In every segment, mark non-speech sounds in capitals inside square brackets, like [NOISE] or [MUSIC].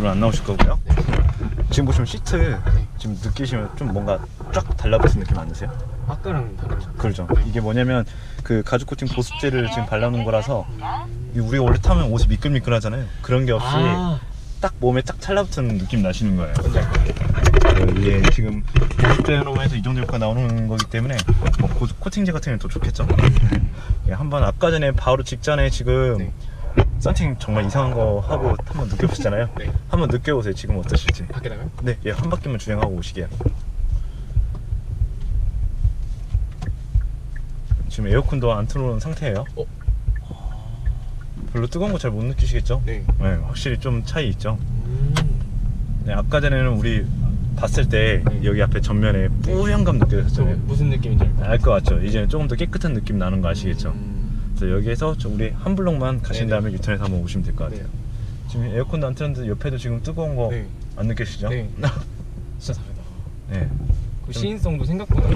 물은 안 나오실 거고요. 지금 보시면 시트 지금 느끼시면 좀 뭔가 쫙 달라붙은 느낌 안 드세요? 아까랑 다르죠. 그렇죠. 이게 뭐냐면 그 가죽 코팅 보습제를 지금 발라놓은 거라서 이 우리가 원래 타면 옷이 미끌미끌하잖아요. 그런 게 없이 아, 딱 몸에 딱 찰라붙은 느낌 나시는 거예요. 같아요. 어, 이게 지금 보습제로 해서 이 정도 효과 나오는 거기 때문에 뭐 고- 코팅제 같은 경우는 더 좋겠죠. 예, 한번 아까 전에 바로 직전에 지금 네. 썬팅 정말 이상한 거 하고 한번 느껴보셨잖아요. 네. 한번 느껴보세요. 지금 어떠실지. 밖에 나가요? 네, 예, 한 바퀴만 주행하고 오시게요. 지금 에어컨도 안 틀어놓은 상태예요. 어? 별로 뜨거운 거 잘 못 느끼시겠죠? 네. 네, 확실히 좀 차이 있죠. 음. 네, 아까 전에는 우리 봤을 때 네. 여기 앞에 전면에 뿌연감 저 느껴졌잖아요. 무슨 느낌인지 알것 같아요. 알것 같죠? 이제는 조금 더 깨끗한 느낌 나는 거 아시겠죠? 음. 그래서 여기에서 저 우리 한 블록만 가신 네네. 다음에 유턴해서 한번 오시면 될 것 같아요. 네. 지금 에어컨도 안 틀었는데 옆에도 지금 뜨거운 거 안 네. 느끼시죠? 네. 진짜 다르다. 네. 그 시인성도 생각보다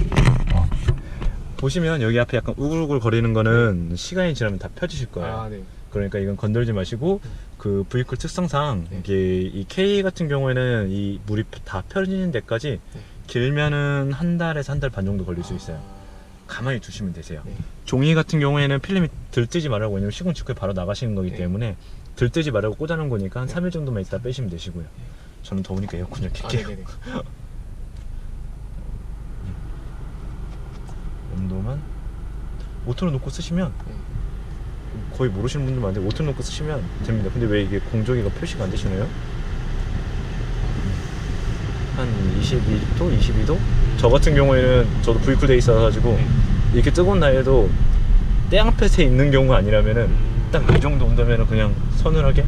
보시면 여기 앞에 약간 우글우글 거리는 거는 시간이 지나면 다 펴지실 거예요. 아, 네. 그러니까 이건 건들지 마시고 그 브이클 특성상 네. 이게 이 K 같은 경우에는 이 물이 다 펴지는 데까지 네. 길면은 한 달에서 한 달 반 정도 걸릴 수 있어요. 가만히 두시면 되세요. 네. 종이 같은 경우에는 필름이 들뜨지 말라고 왜냐면 시공 직후에 바로 나가시는 거기 네. 때문에 들뜨지 말라고 꽂아놓은 거니까 한 3일 정도만 있다 빼시면 되시고요. 저는 더우니까 에어컨 좀 아, 켤게요. 네네네. [LAUGHS] 온도만 오토로 놓고 쓰시면 거의 모르시는 분들 많은데 오토로 놓고 쓰시면 됩니다. 근데 왜 이게 공조기가 표시가 안 되시나요? 한 22도, 22도? 저 같은 경우에는 저도 V쿨 돼 있어가지고 네. 이렇게 뜨거운 날에도 땡볕에 있는 경우가 아니라면은 음. 딱이 정도 온도면은 그냥 서늘하게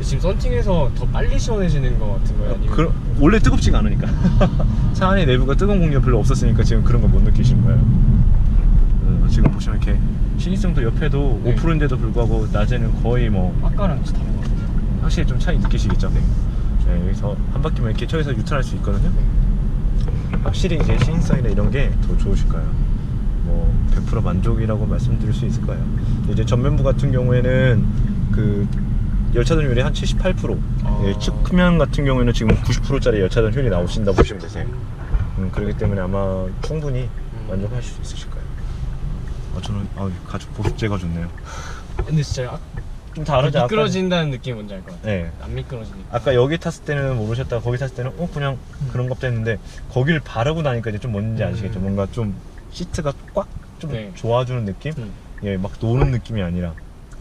지금 썬팅해서 더 빨리 시원해지는 것 같은 거예요? 아니면 그, 원래 뜨겁지가 않으니까 [LAUGHS] 차 안에 내부가 뜨거운 공기가 별로 없었으니까 지금 그런 걸 못 느끼신 거예요 음, 지금 보시면 이렇게 신입성도 옆에도 네. 5%인데도 불구하고 낮에는 거의 뭐 아까랑 진짜 다른 것 같아요. 확실히 좀 차이 느끼시겠죠 네, 여기서 한 바퀴만 이렇게 저기서 유턴할 수 있거든요 확실히 이제 신인성이나 이런 게 더 좋으실 거예요? 뭐 100% 만족이라고 말씀드릴 수 있을 거예요? 이제 전면부 같은 경우에는 그 열차전 효율이 한 78% 아. 예, 측면 같은 경우에는 지금 90%짜리 열차전 효율이 나오신다 보시면 되세요. 음, 그렇기 때문에 아마 충분히 음. 만족하실 수 있으실 거예요? 아, 저는 아, 가죽 보습제가 좋네요. 근데 진짜 아, 좀 다르죠 아까- 미끄러진다는 느낌 뭔지 알 것 같아요. 네. 안 미끄러지니까. 아까 여기 탔을 때는 모르셨다가 거기 탔을 때는 어 그냥 그런 것 했는데 거기를 바르고 나니까 이제 좀 뭔지 음. 아시겠죠? 뭔가 좀 시트가 꽉 좀 네. 좋아주는 느낌? 음. 예, 막 노는 느낌이 아니라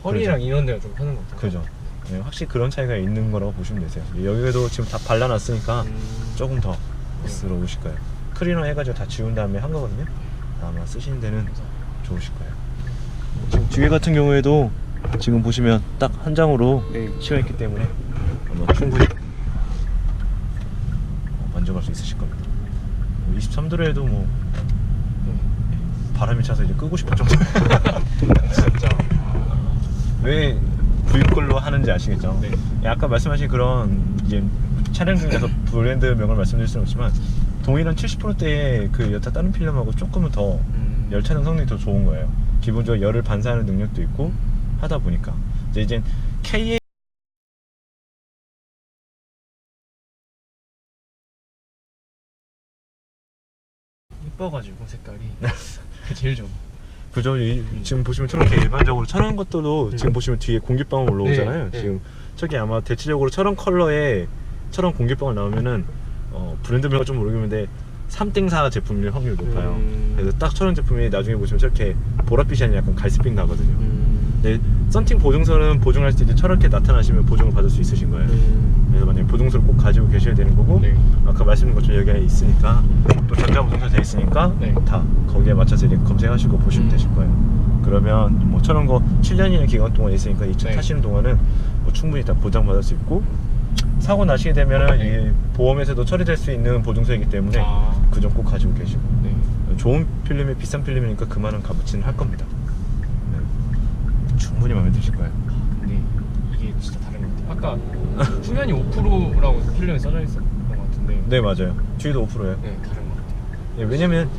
허리랑 이런 데가 좀 편한 것 같아요. 그죠? 예, 확실히 그런 차이가 있는 거라고 보시면 되세요. 여기도 지금 다 발라놨으니까 음. 조금 더 부스러우실 거예요. 클리너 해가지고 다 지운 다음에 한 거거든요. 아마 쓰시는 데는 좋으실 거예요. 지금 뒤에 같은 경우에도 지금 보시면 딱 한 장으로 네. 씌워있기 때문에 아마 충분히 어, 만족할 수 있으실 겁니다. 23도로에도 뭐 바람이 차서 이제 끄고 싶을 정도. [LAUGHS] 진짜. 왜 V꼴로 하는지 아시겠죠? 네. 예, 아까 말씀하신 그런 이제 차량 중에서 브랜드명을 말씀드릴 수는 없지만 동일한 70%대의 그 여타 다른 필름하고 조금은 더 음. 열차는 성능이 더 좋은 거예요. 기본적으로 열을 반사하는 능력도 있고 하다 보니까 이제 이제 K의 이뻐가지고 색깔이 그게 제일 좋아. 그죠? 이- 지금 보시면 저렇게 일반적으로 저런 것들도 음. 지금 보시면 뒤에 공기방울 올라오잖아요. 네, 네. 지금 저기 아마 대체적으로 저런 컬러에 저런 공기방울 나오면은 어, 브랜드명은 좀 모르겠는데 3땡사 제품일 확률이 높아요. 음. 그래서 딱 저런 제품이 나중에 보시면 저렇게 보랏빛이 아니라 약간 갈색빛 나거든요. 음. 네, 썬팅 보증서는 보증할 때 이제 저렇게 나타나시면 보증을 받을 수 있으신 거예요. 음. 그래서 만약에 보증서를 꼭 가지고 계셔야 되는 거고 네. 아까 말씀드린 것처럼 여기에 있으니까 또 전자보증서 돼 있으니까 네. 다 거기에 맞춰서 이렇게 검색하시고 보시면 음. 되실 거예요. 그러면 뭐 저런 거 7년이나 기간 동안 있으니까 이차 네. 타시는 동안은 뭐 충분히 다 보장받을 수 있고 사고 나시게 되면은 네. 이 보험에서도 처리될 수 있는 보증서이기 때문에 아. 그점 꼭 가지고 계시고 네. 좋은 필름이 비싼 필름이니까 그만한 값어치는 할 겁니다. 네. 충분히 마음에 드실 거예요. 근데 이게 진짜 다른 것 같아요. 아까 후면이 5%라고 필름에 써져 있었던 것 같은데. 네 맞아요. 뒤에도 5%예요. 네, 다른 것 같아요. 예, 왜냐면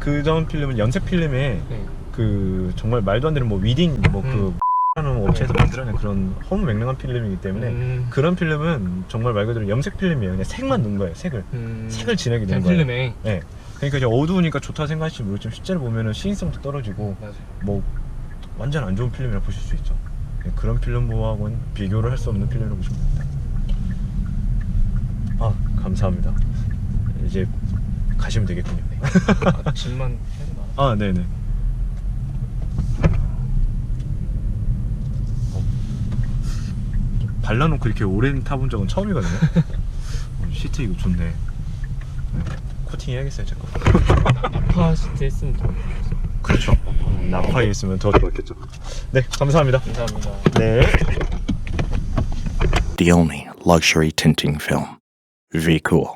그전 필름은 연색 필름에 네. 그 정말 말도 안 되는 뭐 위딩 뭐그 음. 하는 뭐 업체에서 만들어낸 그런 너무 맹랑한 필름이기 때문에 음. 그런 필름은 정말 말 그대로 염색 필름이에요. 그냥 색만 넣은 거예요. 색을 음. 색을 진하게 넣은 거예요. 필름에 네. 그러니까 이제 어두우니까 좋다 생각하실지 모르겠지만 실제로 보면은 시인성도 떨어지고 맞아요. 뭐 완전 안 좋은 필름이라 보실 수 있죠. 네, 그런 필름하고는 비교를 할 수 없는 필름이라고 보시면 됩니다. 아 감사합니다. 이제 가시면 되겠군요. 네. 아, 짐만. 아 네네. 어. 발라놓고 이렇게 오래 타본 적은 처음이거든요. 어, 시트 이거 좋네. 네. 코팅 해야겠어요, 제 거. 나파 [LAUGHS] 시트 했으면 더 그렇죠. 나파에 있으면 더 좋았겠죠. 네, 감사합니다. 감사합니다. 네. the only luxury tinting film. V Cool.